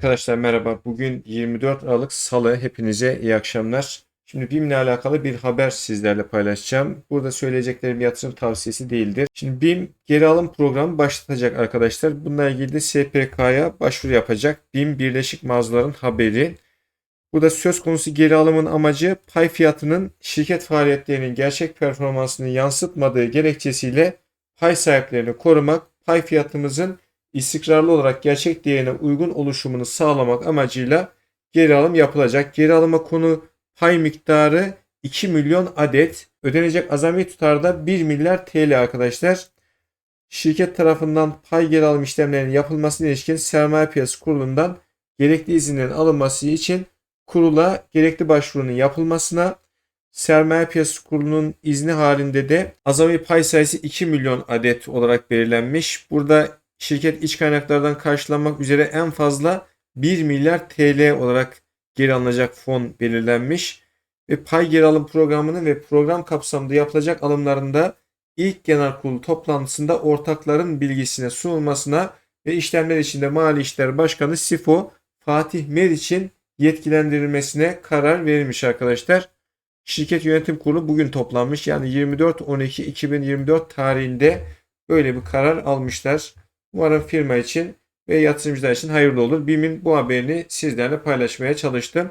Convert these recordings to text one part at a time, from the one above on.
Arkadaşlar merhaba. Bugün 24 Aralık Salı. Hepinize iyi akşamlar. Şimdi BİM ile alakalı bir haber sizlerle paylaşacağım. Burada söyleyeceklerim yatırım tavsiyesi değildir. Şimdi BİM geri alım programı başlatacak arkadaşlar. Bununla ilgili de SPK'ya başvuru yapacak. BİM Birleşik Mağazaların haberi. Burada söz konusu geri alımın amacı pay fiyatının şirket faaliyetlerinin gerçek performansını yansıtmadığı gerekçesiyle pay sahiplerini korumak, pay fiyatımızın istikrarlı olarak gerçek değerine uygun oluşumunu sağlamak amacıyla geri alım yapılacak. Geri alıma konu pay miktarı 2 milyon adet. Ödenecek azami tutarda 1 milyar TL arkadaşlar. Şirket tarafından pay geri alım işlemlerinin yapılmasına ilişkin sermaye piyasası kurulundan gerekli izinlerin alınması için kurula gerekli başvurunun yapılmasına sermaye piyasası kurulunun izni halinde de azami pay sayısı 2 milyon adet olarak belirlenmiş. Burada şirket iç kaynaklardan karşılanmak üzere en fazla 1 milyar TL olarak geri alınacak fon belirlenmiş. Ve pay geri alım programının ve program kapsamında yapılacak alımlarında ilk genel kurul toplantısında ortakların bilgisine sunulmasına ve işlemler içinde Mali İşler Başkanı SIFO Fatih Meriç'in yetkilendirilmesine karar verilmiş arkadaşlar. Şirket yönetim kurulu bugün toplanmış. Yani 24-12-2024 tarihinde böyle bir karar almışlar. Umarım firma için ve yatırımcılar için hayırlı olur. BİM'in bu haberini sizlerle paylaşmaya çalıştım.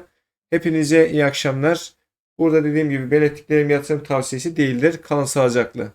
Hepinize iyi akşamlar. Burada dediğim gibi belirttiklerim yatırım tavsiyesi değildir. Kalın sağlıcakla.